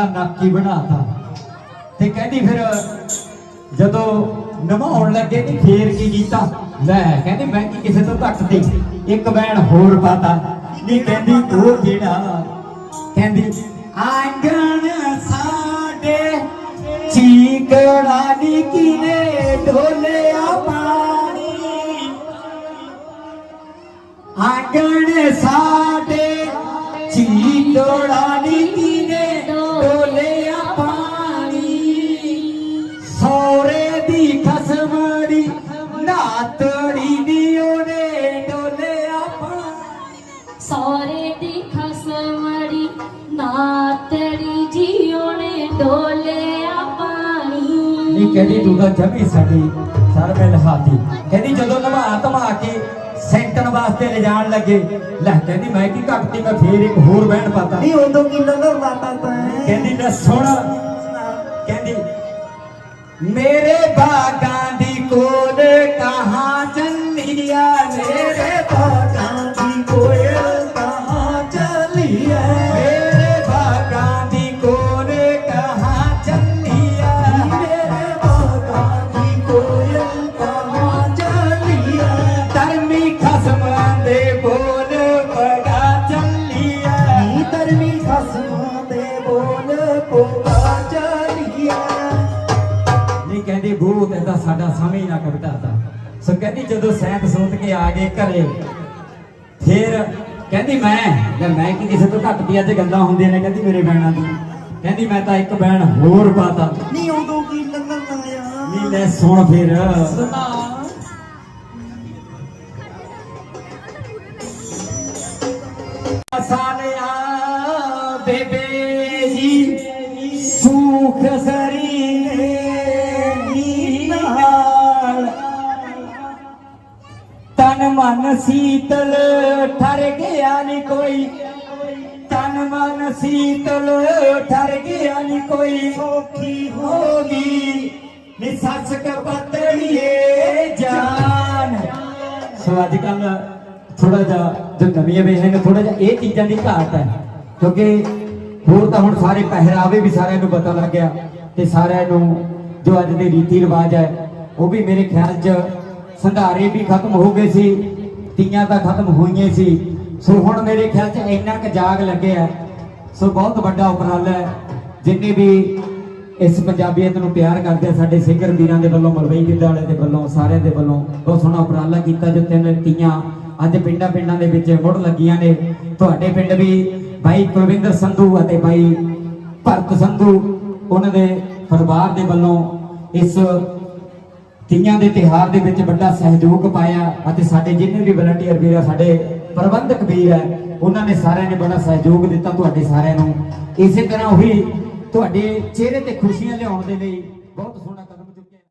ਸਾਡਾ ਨੱਕ ਹੀ ਬਣਾਤਾ। ਤੇ ਕਹਿੰਦੀ ਫਿਰ ਜਦੋਂ ਨਵਾਉਣ ਲੱਗੇ ਤੇ ਫੇਰ ਕੀ ਕੀਤਾ? ਲੈ, ਕਹਿੰਦੀ ਮੈਂ ਕੀ ਕਿਸੇ ਤੋਂ ਘੱਟ ਇੱਕ ਬੈਣ ਹੋਰ ਪਾਤਾ। ਨਹੀਂ ਕਹਿੰਦੀ, ਉਹ ਜਿਹੜਾ, ਕਹਿੰਦੀ, ਆਂਗਣ ਸਾਡੇ ਚੀਕੜਾ ਨੀ ਕਿਨੇ ਢੋਲਿਆ ਪਾਣੀ। ਆਂਗਣ ਸਾਡੇ ਚੀਕੜਾ ਨੀ ਕਿਨੇ ਪਾਣੀ ਸੋਰੇ ਦੀ ਖਸਮੜੀ ਨਾਤੜੀ ਉਹਨੇ ਪਾਣੀ ਸੌਰੇ ਦੀ ਖਸਮੜੀ ਨਾਤੜੀ ਜੀਉਣੇ ਡੋਲਿਆ ਪਾਣੀ ਕਹਿੰਦੀ ਤੂੰ ਤਾਂ ਜਮੀ ਸਾਡੀ ਸਰ ਮੈਂ ਲਹਾਤੀ ਕਹਿੰਦੀ ਜਦੋਂ ਨਵਾ ਧਮਾ ਕੇ ਸੈਂਟਣ ਵਾਸਤੇ ਲਿਜਾਣ ਲੱਗੇ। ਲੈ ਕਹਿੰਦੀ ਮੈਂ ਕੀ ਘਟਤੀ ਮੈਂ ਫੇਰ ਇੱਕ ਹੋਰ ਬੈਂਡ ਪਾਤਾ। ਨਹੀਂ ਉਦੋਂ ਕੀ ਨਜ਼ਰ ਲਾਤਾ ਤੈਂ? ਕਹਿੰਦੀ ਲੈ ਸੁਣ। ਕਹਿੰਦੀ ਮੇਰੇ ਬਾਗਾਂ ਦੀ ਕੋਲ ਕਹਾਂ ਚੱਲੀਆ ਮੇਰੇ ਨਹੀਂ ਕਹਿੰਦੀ ਭੂਤ ਇਹਦਾ ਸਾਡਾ ਸਮਝ ਨਾ ਕਬਟਾਤਾ ਸੋ ਕਹਿੰਦੀ ਜਦੋਂ ਸੈਂਤ ਸੋਤ ਕੇ ਆ ਗਏ ਘਰੇ ਫਿਰ ਕਹਿੰਦੀ ਮੈਂ ਲੈ ਮੈਂ ਕੀ ਕਿਸੇ ਤੋਂ ਘੱਟ ਦੀ ਅੱਜ ਗੱਲਾਂ ਹੁੰਦੀਆਂ ਨੇ? ਕਹਿੰਦੀ ਮੇਰੇ ਬੈਣਾ ਦੀ ਕਹਿੰਦੀ ਮੈਂ ਤਾਂ ਇੱਕ ਬੈਣ ਹੋਰ ਪਾਤਾ। ਨਹੀਂ ਉਦੋਂ ਕੀ ਨਜ਼ਰ ਲਾਇਆ? ਨਹੀਂ ਲੈ ਸੁਣ ਫਿਰ। ਸੁਣਾ। ਸਾਲਿਆ ਬੇਬੇ ਜੀ ਸੁਖ ਸਰੀ ਤਨ ਮਨ ਸੀਤਲ ਠਰ ਗਿਆ ਨੀ ਕੋਈ। ਤਨ ਮਨ ਸੀਤਲ ਠਰ ਗਿਆ ਨੀ ਕੋਈ। ਸੌਖੀ ਹੋਗੀ ਨੀ ਸੱਸ ਕਪਤੜੀਏ ਜਾਨ। ਸੋ ਅੱਜ ਕੱਲ ਥੋੜਾ ਜਿਹਾ ਜੋ ਨਵੀਆਂ ਵੇਖ ਨੇ ਥੋੜਾ ਜਿਹਾ ਇਹ ਚੀਜ਼ਾਂ ਦੀ ਘਾਟ ਹੈ। ਕਿਉਂਕਿ ਹੋਰ ਤਾਂ ਹੁਣ ਸਾਰੇ ਪਹਿਰਾਵੇ ਵੀ ਸਾਰਿਆਂ ਨੂੰ ਪਤਾ ਲੱਗ ਗਿਆ ਤੇ ਸਾਰਿਆਂ ਨੂੰ ਜੋ ਅੱਜ ਦੇ ਰੀਤੀ ਰਿਵਾਜ ਹੈ ਉਹ ਵੀ ਮੇਰੇ ਖਿਆਲ 'ਚ ਸੰਧਾਰੇ ਵੀ ਖਤਮ ਹੋ ਗਏ ਸੀ, ਤੀਆਂ ਤਾਂ ਖਤਮ ਹੋਈਆਂ ਸੀ। ਸੋ ਹੁਣ ਮੇਰੇ ਖਿਆਲ 'ਚ ਇੰਨਾ ਕੁ ਜਾਗ ਲੱਗਿਆ ਸੋ ਬਹੁਤ ਵੱਡਾ ਉਪਰਾਲਾ ਹੈ। ਜਿੰਨੇ ਵੀ ਇਸ ਪੰਜਾਬੀਅਤ ਨੂੰ ਪਿਆਰ ਕਰਦੇ ਆ, ਸਾਡੇ ਸਿੰਗਰ ਵੀਰਾਂ ਦੇ ਵੱਲੋਂ, ਮਲਵਈ ਗਿੱਧਾ ਵਾਲੇ ਦੇ ਵੱਲੋਂ, ਸਾਰਿਆਂ ਦੇ ਵੱਲੋਂ ਬਹੁਤ ਸੋਹਣਾ ਉਪਰਾਲਾ ਕੀਤਾ ਜੋ ਤਿੰਨ ਤੀਆਂ ਅੱਜ ਪਿੰਡਾਂ ਪਿੰਡਾਂ ਦੇ ਵਿੱਚ ਮੁੜ ਲੱਗੀਆਂ ਨੇ। ਤੁਹਾਡੇ ਪਿੰਡ ਵੀ ਭਾਈ ਕੁਲਵਿੰਦਰ ਸੰਧੂ ਅਤੇ ਭਾਈ ਭਰਤ ਸੰਧੂ, ਉਹਨਾਂ ਦੇ ਪਰਿਵਾਰ ਦੇ ਵੱਲੋਂ ਇਸ ਤੀਆਂ ਦੇ ਤਿਹਾਰ ਦੇ ਵਿੱਚ ਵੱਡਾ ਸਹਿਯੋਗ ਪਾਇਆ ਅਤੇ ਸਾਡੇ ਜਿੰਨੇ ਵੀ ਵਲੰਟੀਅਰ ਵੀਰ ਆ, ਸਾਡੇ ਪ੍ਰਬੰਧਕ ਵੀਰ ਹੈ ਉਹਨਾਂ ਨੇ ਸਾਰਿਆਂ ਨੇ ਬੜਾ ਸਹਿਯੋਗ ਦਿੱਤਾ ਤੁਹਾਡੇ ਸਾਰਿਆਂ ਨੂੰ। ਇਸੇ ਤਰ੍ਹਾਂ ਉਹੀ ਤੁਹਾਡੇ ਚਿਹਰੇ ਤੇ ਖੁਸ਼ੀਆਂ ਲਿਆਉਣ ਦੇ ਲਈ ਬਹੁਤ ਸੋਹਣਾ